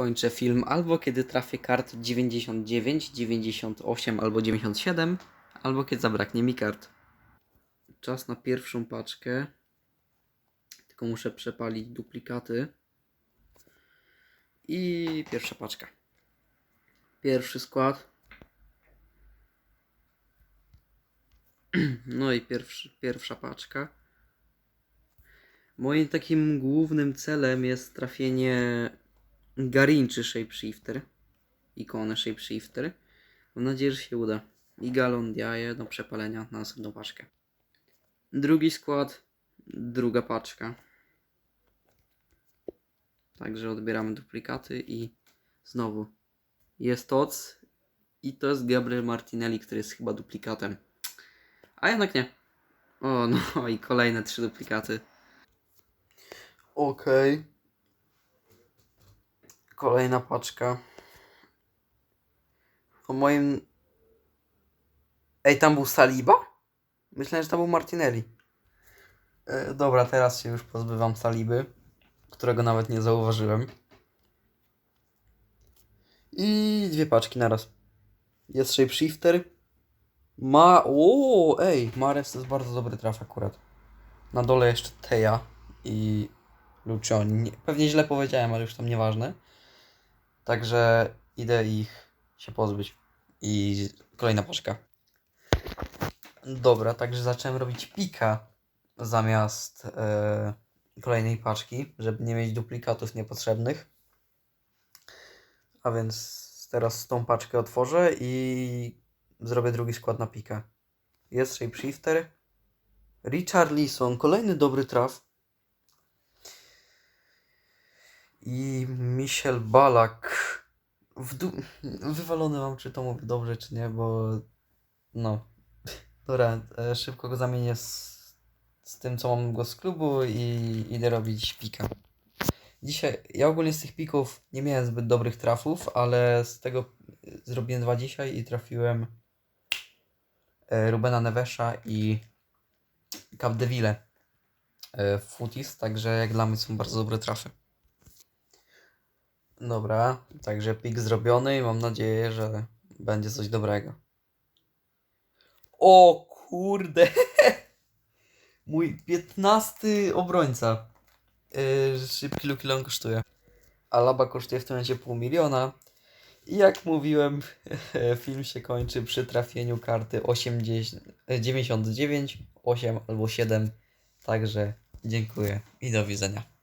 kończę film albo kiedy trafię kart 99, 98 albo 97, albo kiedy zabraknie mi kart. Czas na pierwszą paczkę. Tylko muszę przepalić duplikaty. I pierwsza paczka. Pierwszy skład. No i pierwszy, pierwsza paczka. Moim takim głównym celem jest trafienie Garinczy Shapeshifter. Ikonę Shapeshifter. Mam nadzieję, że się uda. I Galondiaje do przepalenia na następną paczkę. Drugi skład, druga paczka. Także odbieramy duplikaty i znowu jest TOC i to jest Gabriel Martinelli, który jest chyba duplikatem. A jednak nie. O, no i kolejne trzy duplikaty. Okej. Kolejna paczka. O moim... Ej, tam był Saliba? Myślałem, że tam był Martinelli. E, dobra, teraz się już pozbywam Saliby, którego nawet nie zauważyłem. I dwie paczki naraz. Jest Shapeshifter. Ma... O, ej, Mares to jest bardzo dobry traf akurat. Na dole jeszcze Teja i Lucioni. Nie- Pewnie źle powiedziałem, ale już tam nieważne. Także idę ich się pozbyć. I kolejna paczka. Dobra, także zacząłem robić pika zamiast e, kolejnej paczki, żeby nie mieć duplikatów niepotrzebnych. A więc teraz tą paczkę otworzę i zrobię drugi skład na pika. Jest Shapeshifter. Richard Leeson, kolejny dobry traf. I Michel Balak. W du- Wywalony mam, czy to mówię dobrze, czy nie, bo no. Dobra, e, szybko go zamienię z, z tym, co mam go z klubu i idę robić pika. Dzisiaj, ja ogólnie z tych pików nie miałem zbyt dobrych trafów, ale z tego e, zrobiłem dwa dzisiaj i trafiłem e, Rubena Nevesza i Capdeville w Footies, także jak dla mnie są bardzo dobre trafy. Dobra, także pik zrobiony i mam nadzieję, że będzie coś dobrego. O kurde! Mój 15 obrońca. Yy, szybki Luki Long kosztuje. Alaba kosztuje w tym momencie pół miliona. I jak mówiłem, film się kończy przy trafieniu karty 80, e, 99, 8 albo 7. Także dziękuję i do widzenia.